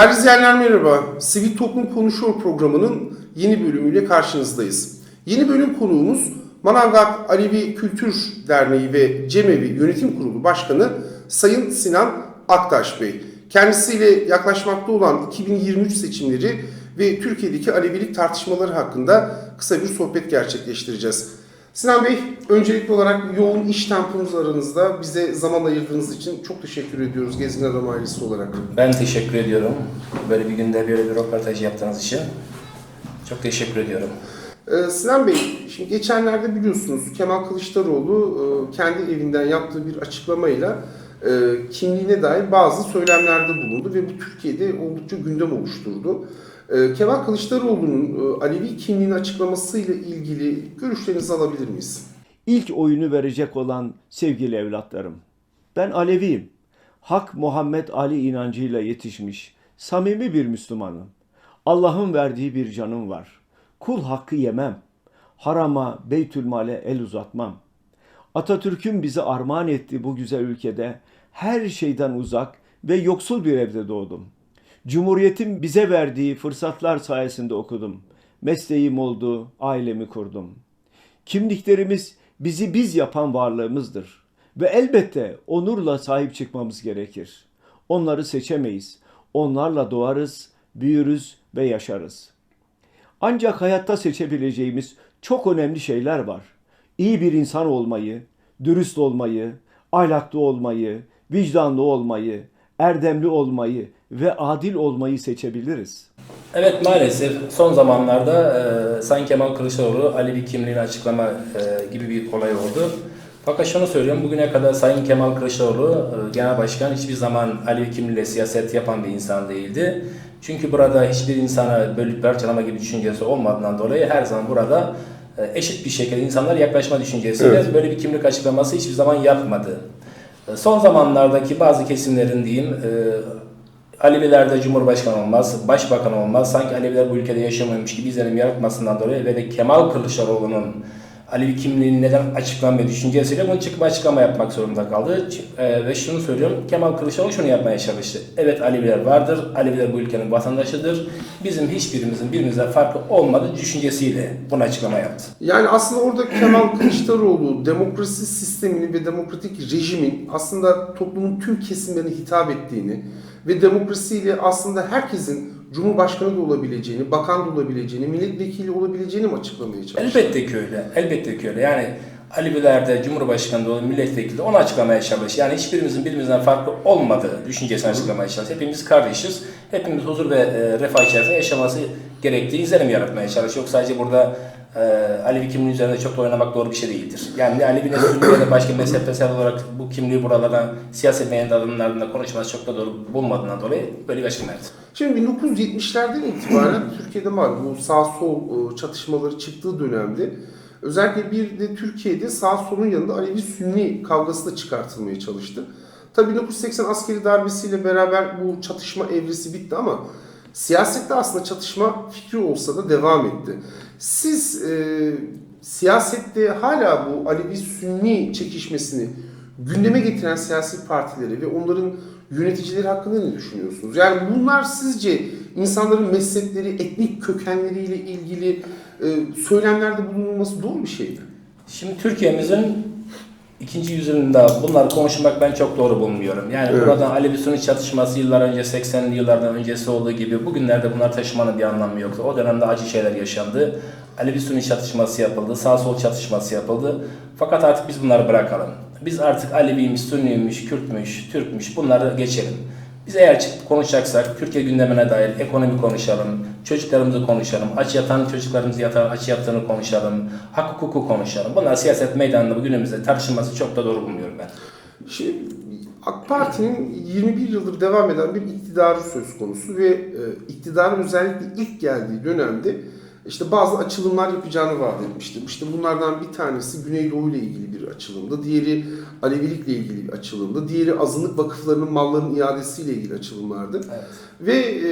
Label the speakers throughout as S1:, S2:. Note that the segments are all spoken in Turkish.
S1: Değerli izleyenler merhaba. Sivil Toplum Konuşuyor programının yeni bölümüyle karşınızdayız. Yeni bölüm konuğumuz Manavgat Alevi Kültür Derneği ve Cemevi Yönetim Kurulu Başkanı Sayın Sinan Aktaş Bey. Kendisiyle yaklaşmakta olan 2023 seçimleri ve Türkiye'deki Alevilik tartışmaları hakkında kısa bir sohbet gerçekleştireceğiz. Sinan Bey, öncelikli olarak yoğun iş temponuz aranızda bize zaman ayırdığınız için çok teşekkür ediyoruz Gezgin Adam ailesi olarak.
S2: Ben teşekkür ediyorum. Böyle bir günde böyle bir röportaj yaptığınız için. Çok teşekkür ediyorum.
S1: Ee, Sinan Bey, şimdi geçenlerde biliyorsunuz Kemal Kılıçdaroğlu e, kendi evinden yaptığı bir açıklamayla e, kimliğine dair bazı söylemlerde bulundu ve bu Türkiye'de oldukça gündem oluşturdu. E, Kemal Kılıçdaroğlu'nun e, Alevi kimliğini açıklamasıyla ilgili görüşlerinizi alabilir miyiz?
S3: İlk oyunu verecek olan sevgili evlatlarım. Ben Aleviyim. Hak Muhammed Ali inancıyla yetişmiş, samimi bir Müslümanım. Allah'ın verdiği bir canım var. Kul hakkı yemem. Harama, beytülmale el uzatmam. Atatürk'ün bize armağan ettiği bu güzel ülkede her şeyden uzak ve yoksul bir evde doğdum. Cumhuriyetin bize verdiği fırsatlar sayesinde okudum. Mesleğim oldu, ailemi kurdum. Kimliklerimiz bizi biz yapan varlığımızdır. Ve elbette onurla sahip çıkmamız gerekir. Onları seçemeyiz. Onlarla doğarız, büyürüz ve yaşarız. Ancak hayatta seçebileceğimiz çok önemli şeyler var. İyi bir insan olmayı, dürüst olmayı, ahlaklı olmayı, vicdanlı olmayı, erdemli olmayı ve adil olmayı seçebiliriz.
S2: Evet maalesef son zamanlarda e, Sayın Kemal Kılıçdaroğlu Alevi kimliğini açıklama e, gibi bir olay oldu. Fakat şunu söylüyorum, bugüne kadar Sayın Kemal Kılıçdaroğlu e, Genel Başkan hiçbir zaman Alevi kimliğiyle siyaset yapan bir insan değildi. Çünkü burada hiçbir insana bölüp parçalama gibi düşüncesi olmadığından dolayı her zaman burada e, eşit bir şekilde insanlar yaklaşma düşüncesiyle
S1: Evet.
S2: böyle bir kimlik açıklaması hiçbir zaman yapmadı. E, Son zamanlardaki bazı kesimlerin diyeyim e, Alevilerde Cumhurbaşkanı olmaz, Başbakan olmaz. Sanki Aleviler bu ülkede yaşamıyormuş gibi izlenim yaratmasından dolayı ve de Kemal Kılıçdaroğlu'nun Alevi kimliğini neden açıklanma düşüncesiyle bunu çıkıp açıklama yapmak zorunda kaldı. E, ve şunu söylüyorum, Kemal Kılıçdaroğlu şunu yapmaya çalıştı. Evet Aleviler vardır, Aleviler bu ülkenin vatandaşıdır. Bizim hiçbirimizin birbirimizden farkı olmadığı düşüncesiyle bunu açıklama yaptı.
S1: Yani aslında orada Kemal Kılıçdaroğlu demokrasi sistemini ve demokratik rejimin aslında toplumun tüm kesimlerine hitap ettiğini ve demokrasiyle aslında herkesin Cumhurbaşkanı da olabileceğini, bakan da olabileceğini, milletvekili olabileceğini mi açıklamaya çalıştı?
S2: Elbette ki öyle. Elbette ki öyle. Yani Alevilerde Cumhurbaşkanı da milletvekili de onu açıklamaya çalış. Yani hiçbirimizin birbirimizden farklı olmadığı düşüncesini açıklamaya çalış. Hepimiz kardeşiz. Hepimiz huzur ve e, refah içerisinde yaşaması gerektiği izlenim yaratmaya çalış. Yok sadece burada e, Alevi kimliği üzerinde çok da oynamak doğru bir şey değildir. Yani ne Alevi ne Sünni ya da başka mezhepsel olarak bu kimliği buralardan siyaset meydanlarında konuşması çok da doğru bulmadığından dolayı böyle bir açıklama yaptı.
S1: Şimdi 1970'lerden itibaren Türkiye'de malum bu sağ sol e, çatışmaları çıktığı dönemde özellikle bir de Türkiye'de sağ solun yanında Alevi Sünni kavgası da çıkartılmaya çalıştı. Tabii 1980 askeri darbesiyle beraber bu çatışma evresi bitti ama siyasette aslında çatışma fikri olsa da devam etti. Siz e, siyasette hala bu Alevi Sünni çekişmesini gündeme getiren siyasi partileri ve onların yöneticileri hakkında ne düşünüyorsunuz? Yani bunlar sizce insanların mezhepleri, etnik kökenleriyle ilgili e, söylemlerde bulunulması doğru bir şey mi?
S2: Şimdi Türkiye'mizin ikinci yüzyılında bunları konuşmak ben çok doğru bulmuyorum. Yani
S1: Evet.
S2: burada Alevi Sunni çatışması yıllar önce 80'li yıllardan öncesi olduğu gibi bugünlerde bunlar taşımanın bir anlamı yoktu. O dönemde acı şeyler yaşandı. Alevi Sunni çatışması yapıldı, sağ sol çatışması yapıldı. Fakat artık biz bunları bırakalım. Biz artık Aleviymiş, Sünniymiş, Kürtmüş, Türkmüş bunları geçelim. Biz eğer çıkıp konuşacaksak Türkiye gündemine dair ekonomi konuşalım, çocuklarımızı konuşalım, aç yatan çocuklarımızı yatan aç yattığını konuşalım, hak hukuku konuşalım. Bunlar siyaset meydanında bu günümüzde tartışılması çok da doğru bulmuyorum ben.
S1: Şimdi AK Parti'nin 21 yıldır devam eden bir iktidarı söz konusu ve e, iktidarın özellikle ilk geldiği dönemde işte bazı açılımlar yapacağını vaat etmişti. İşte bunlardan bir tanesi Güneydoğu ile ilgili bir açılımdı. Diğeri Alevilikle ilgili bir açılımdı. Diğeri azınlık vakıflarının malların iadesiyle ilgili açılımlardı.
S2: Evet.
S1: Ve e,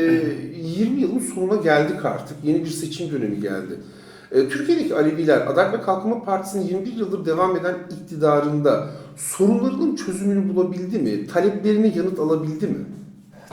S1: 20 yılın sonuna geldik artık. Yeni bir seçim dönemi geldi. E, Türkiye'deki Aleviler Adalet ve Kalkınma Partisi'nin 21 yıldır devam eden iktidarında sorunlarının çözümünü bulabildi mi? Taleplerine yanıt alabildi mi?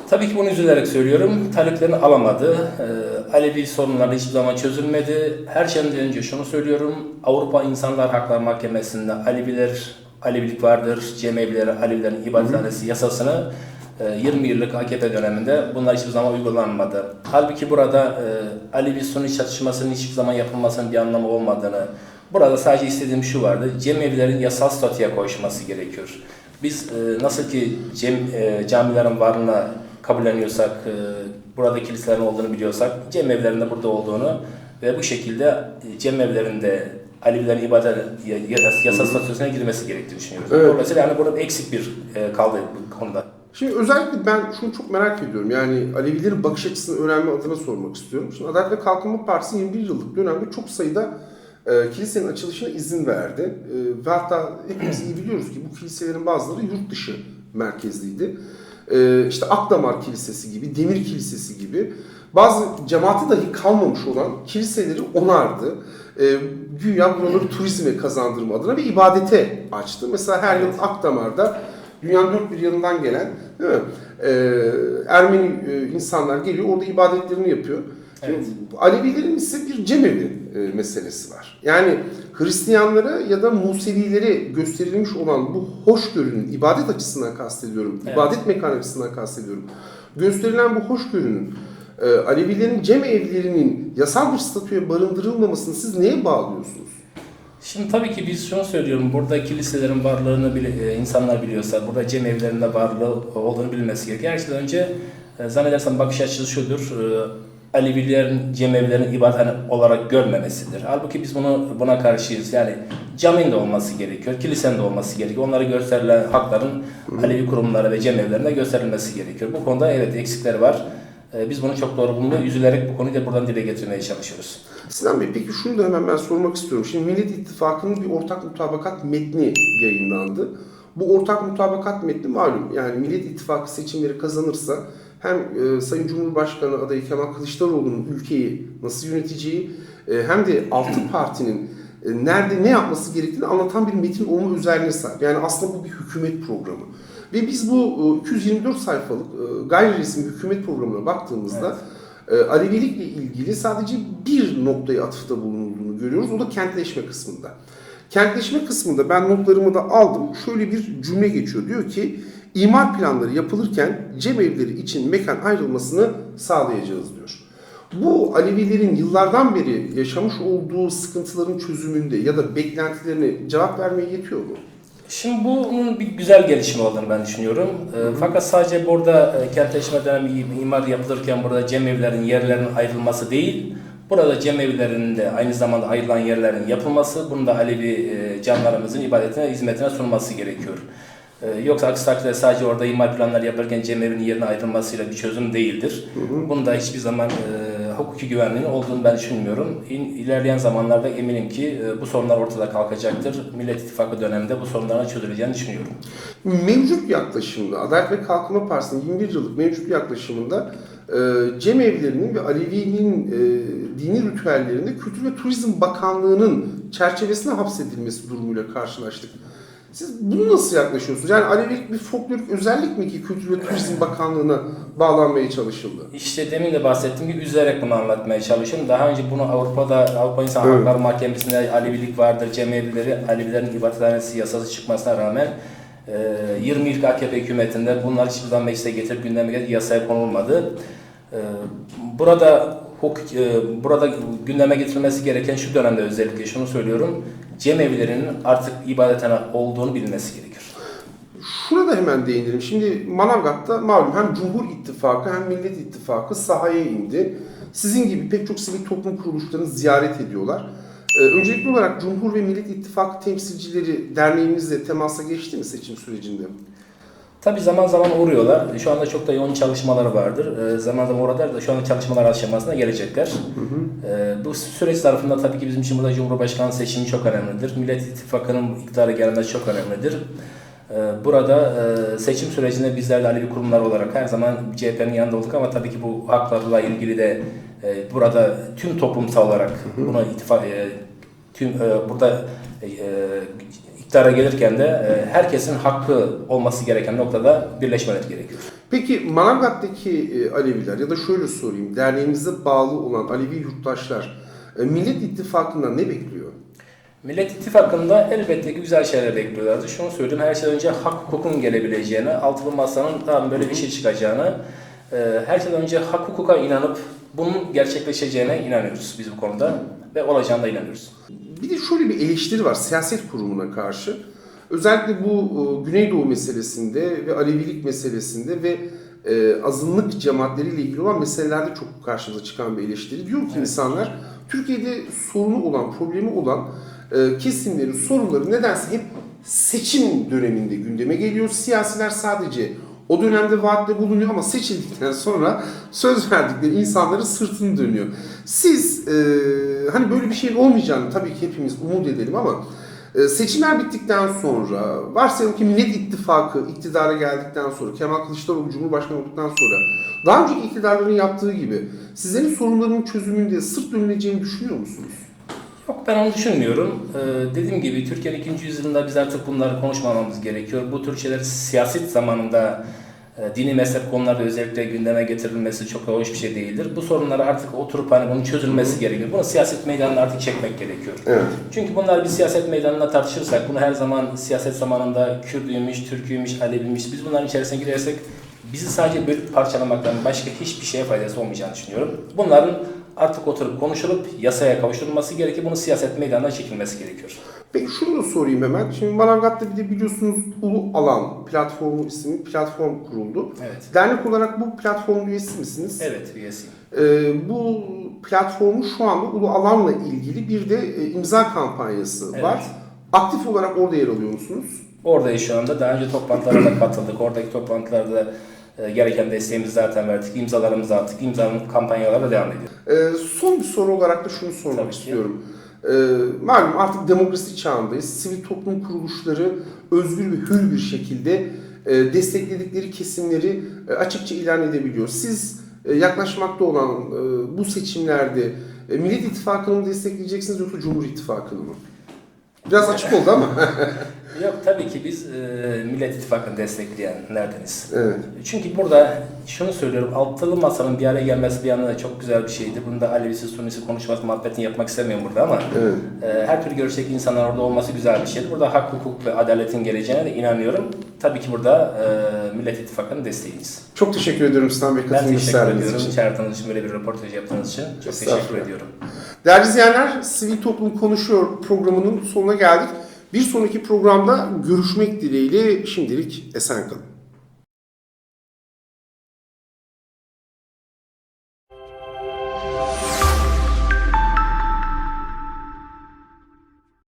S2: Tabii ki bunu üzülerek söylüyorum. Taleplerini alamadı. Ee, Alevi sorunları hiçbir zaman çözülmedi. Her şeyden önce şunu söylüyorum. Avrupa İnsanlar Hakları Mahkemesi'nde Aleviler, Alevilik vardır, Cemevileri, Alevilerin ibadethanesi yasasını e, 20 yıllık AKP döneminde bunlar hiçbir zaman uygulanmadı. Halbuki burada e, Alevi-Sunni çatışmasının hiçbir zaman yapılmasının bir anlamı olmadığını, burada sadece istediğim şu vardı, Cemevilerin yasal statüye koşması gerekiyor. Biz e, nasıl ki cem, e, camilerin varlığına kabulleniyorsak, e, burada kiliselerin olduğunu biliyorsak, cemevlerinde burada olduğunu ve bu şekilde e, cemevlerinde Alevilerin ibadet ya- ya- yasal statüsüne girmesi gerektiğini düşünüyoruz.
S1: Evet.
S2: Dolayısıyla yani burada eksik bir e, kaldı bu konuda.
S1: Şimdi özellikle ben şunu çok merak ediyorum. Yani Alevilerin bakış açısını öğrenme adına sormak istiyorum. Şimdi Adalet ve Kalkınma Partisi 21 yıllık dönemde çok sayıda e, kilisenin açılışına izin verdi. E, ve hatta hepimiz iyi biliyoruz ki bu kiliselerin bazıları yurt dışı merkezliydi. E, işte Akdamar Kilisesi gibi, Demir Kilisesi gibi bazı cemaati dahi kalmamış olan kiliseleri onardı. E, güya buraları turizme kazandırma adına ve ibadete açtı. Mesela her yıl Akdamar'da dünyanın dört bir yanından gelen değil mi? E, Ermeni e, insanlar geliyor orada ibadetlerini yapıyor.
S2: Evet.
S1: Alevilerin ise bir cemevi meselesi var. Yani Hristiyanlara ya da Musevilere gösterilmiş olan bu hoşgörünün, ibadet açısından kastediyorum,
S2: Evet.
S1: ibadet mekanı açısından kastediyorum. Gösterilen bu hoşgörünün e, Alevilerin cem evlerinin yasal bir statüye barındırılmamasını siz neye bağlıyorsunuz?
S2: Şimdi tabii ki biz şunu söylüyorum, burada kiliselerin varlığını bile, e, insanlar biliyorsa, burada cem evlerinde varlığı olduğunu bilmesi gerekiyor. Her şeyden önce e, zannedersem bakış açısı şudur, e, Alevilerin cem evlerini ibadethane olarak görmemesidir. Halbuki biz bunu buna karşıyız. Yani caminin de olması gerekiyor, kilisenin de olması gerekiyor. Onlara gösterilen hakların Alevi kurumlara ve cem evlerine gösterilmesi gerekiyor. Bu konuda evet eksikleri var. E, Biz bunu çok doğru bulmuyor. Üzülerek bu konuyu da buradan dile getirmeye çalışıyoruz.
S1: Sinan Bey peki şunu da hemen ben sormak istiyorum. Şimdi Millet İttifakı'nın bir ortak mutabakat metni yayınlandı. Bu ortak mutabakat metni malum yani Millet İttifakı seçimleri kazanırsa hem e, Sayın Cumhurbaşkanı adayı Kemal Kılıçdaroğlu'nun ülkeyi nasıl yöneteceği e, hem de altı partinin e, nerede ne yapması gerektiğini anlatan bir metin olma özelliğine sahip. Yani aslında bu bir hükümet programı. Ve biz bu e, 224 sayfalık e, gayri resmi hükümet programına baktığımızda e, Alevilikle ilgili sadece bir noktaya atıfta bulunulduğunu görüyoruz. O da kentleşme kısmında. Kentleşme kısmında ben notlarımı da aldım. Şöyle bir cümle geçiyor. Diyor ki imar planları yapılırken cem evleri için mekan ayrılmasını sağlayacağız diyor. Bu Alevilerin yıllardan beri yaşamış olduğu sıkıntıların çözümünde ya da beklentilerine cevap vermeye yetiyor mu?
S2: Şimdi bunun bir güzel gelişme olduğunu ben düşünüyorum. E, fakat sadece burada e, kentleşme dönemi imar yapılırken burada cemevlerin yerlerinin ayrılması değil, burada cemevlerin de aynı zamanda ayrılan yerlerin yapılması, bunu da Alevi e, canlarımızın ibadetine, hizmetine sunulması gerekiyor. E, yoksa aksi takdirde sadece orada imar planları yaparken cemevinin yerine ayrılmasıyla bir çözüm değildir. Bunda hiçbir zaman e, hukuki güvenliğinin olduğunu ben düşünmüyorum. İn, ilerleyen zamanlarda eminim ki e, bu sorunlar ortada kalkacaktır. Millet İttifakı döneminde bu sorunların çözüleceğini düşünüyorum.
S1: Mevcut yaklaşımda, Adalet ve Kalkınma Partisi'nin 21 yıllık mevcut yaklaşımında e, cem evlerinin ve Alevi'nin e, dini ritüellerinde Kültür ve Turizm Bakanlığı'nın çerçevesine hapsedilmesi durumuyla karşılaştık. Siz bunu nasıl yaklaşıyorsunuz? Yani Alevilik bir folklorik özellik mi ki Kültür ve Turizm Bakanlığı'na bağlanmaya çalışıldı?
S2: İşte demin de bahsettiğim gibi üzülerek bunu anlatmaya çalışıyorum. Daha önce bunu Avrupa'da Avrupa İnsan
S1: Evet.
S2: Hakları Mahkemesi'nde Alevilik vardır, cemevleri, Alevilerin ibadethanesi yasası çıkmasına rağmen e, 20 ilk AKP hükümetinde bunlar hiçbir zaman meclise getirip gündeme getirip yasaya konulmadı. E, Burada hukuk, e, burada gündeme getirilmesi gereken şu dönemde özellikle şunu söylüyorum. Cemevlerinin artık ibadethane olduğunu bilinmesi gerekiyor.
S1: Şuna da hemen değinelim. Şimdi Manavgat'ta malum hem Cumhur İttifakı hem Millet İttifakı sahaya indi. Sizin gibi pek çok sivil toplum kuruluşlarını ziyaret ediyorlar. Ee, öncelikli olarak Cumhur ve Millet İttifakı temsilcileri derneğimizle temasa geçti mi seçim sürecinde?
S2: Tabii zaman zaman uğruyorlar. Şu anda çok da yoğun çalışmaları vardır. Ee, zaman zaman uğradılar da şu anda çalışmalar aşamasına gelecekler. Ee, bu süreç zarfında tabii ki bizim için burada Cumhurbaşkanı seçimi çok önemlidir. Millet İttifakı'nın iktidara gelmesi çok önemlidir. Ee, burada e, seçim sürecinde bizler de Alevi kurumlar olarak her zaman CHP'nin yanında olduk ama tabii ki bu haklarla ilgili de e, burada tüm toplumsal olarak bunu ittifak, e, tüm e, burada e, e, iktidara gelirken de e, herkesin hakkı olması gereken noktada birleşmeleri gerekiyor.
S1: Peki Manavgat'taki e, Aleviler ya da şöyle sorayım, derneğimize bağlı olan Alevi yurttaşlar e, Millet İttifakı'ndan ne bekliyor?
S2: Millet İttifakı'nda elbette ki güzel şeyler bekliyorlardı. Şunu söyleyeyim, her şeyden önce hak hukukun gelebileceğini, altılı masanın tam böyle bir şey çıkacağını, her şeyden önce hak hukuka inanıp bunun gerçekleşeceğine inanıyoruz biz bu konuda ve olacağına da inanıyoruz.
S1: Bir de şöyle bir eleştiri var siyaset kurumuna karşı. Özellikle bu e, Güneydoğu meselesinde ve Alevilik meselesinde ve e, azınlık cemaatleriyle ilgili olan meselelerde çok karşımıza çıkan bir eleştiri. Diyor ki insanlar Türkiye'de sorunu olan, problemi olan e, kesimlerin sorunları nedense hep seçim döneminde gündeme geliyor. Siyasiler sadece o dönemde vaatte bulunuyor ama seçildikten sonra söz verdikleri insanların sırtını dönüyor. Siz e, hani böyle bir şeyin olmayacağını tabii ki hepimiz umut edelim ama e, seçimler bittikten sonra varsayalım ki Millet İttifakı iktidara geldikten sonra Kemal Kılıçdaroğlu Cumhurbaşkanı olduktan sonra daha önceki iktidarların yaptığı gibi sizlerin sorunlarının çözümünde sırt dönüleceğini düşünüyor musunuz?
S2: Ben onu düşünmüyorum. Ee, dediğim gibi Türkiye'nin ikinci yüzyılında biz artık bunları konuşmamamız gerekiyor. Bu tür şeyler siyaset zamanında e, dini mezhep konularda özellikle gündeme getirilmesi çok hoş bir şey değildir. Bu sorunları artık oturup hani bunun çözülmesi gerekiyor. Bunu siyaset meydanına artık çekmek gerekiyor.
S1: Evet.
S2: Çünkü bunlar bir siyaset meydanında tartışırsak, bunu her zaman siyaset zamanında Kürdüymüş, Türküymüş, Aleviymiş, biz bunların içerisine girersek bizi sadece bölüp parçalamaktan başka hiçbir şeye faydası olmayacağını düşünüyorum. Bunların artık oturup konuşulup yasaya kavuşturulması gerekir. Bunun siyaset meydanına çekilmesi gerekiyor.
S1: Peki şunu da sorayım hemen. Şimdi Manavgat'ta bir de biliyorsunuz Ulu Alan platformu isimli platform kuruldu.
S2: Evet.
S1: Dernek olarak bu platformun üyesi misiniz?
S2: Evet, üyesiyim.
S1: Ee, bu platformun şu anda Ulu Alan'la ilgili bir de e, imza kampanyası
S2: Evet.
S1: var. Aktif olarak orada yer alıyor musunuz?
S2: Oradayız şu anda. Daha önce toplantılara da katıldık. Oradaki toplantılarda e, gereken desteğimizi zaten verdik. İmzalarımızı attık. İmzanın kampanyaları da devam ediyor.
S1: Ee, son bir soru olarak da şunu sormak
S2: Tabii ki.
S1: istiyorum. Ee, malum artık demokrasi çağındayız. Sivil toplum kuruluşları özgür ve hür bir şekilde e, destekledikleri kesimleri e, açıkça ilan edebiliyor. Siz e, yaklaşmakta olan e, bu seçimlerde e, Millet İttifakı'nı mı destekleyeceksiniz yoksa Cumhur İttifakı'nı mı? Biraz açık oldu ama.
S2: Yok tabii ki biz e, Millet İttifakı'nı destekleyenlerdeniz.
S1: evet.
S2: Çünkü burada şunu söylüyorum, altılı masanın bir araya gelmesi bir yandan da çok güzel bir şeydi. Bunda Alevisi, Sunnisi konuşması, muhabbetini yapmak istemiyorum burada ama
S1: Evet.
S2: e, her türlü görüşteki insanlar orada olması güzel bir şeydi. Burada hak, hukuk ve adaletin geleceğine de inanıyorum. Tabii ki burada e, Millet İttifakı'nın desteğiyiz.
S1: Çok teşekkür ediyorum Sinan Bey
S2: Ben teşekkür ediyorum.
S1: için.
S2: Çağırdığınız için, böyle bir röportaj yaptığınız için çok teşekkür
S1: Estağfurullah.
S2: ediyorum.
S1: Değerli izleyenler, Sivil Toplum Konuşuyor programının sonuna geldik. Bir sonraki programda görüşmek dileğiyle şimdilik esen kalın.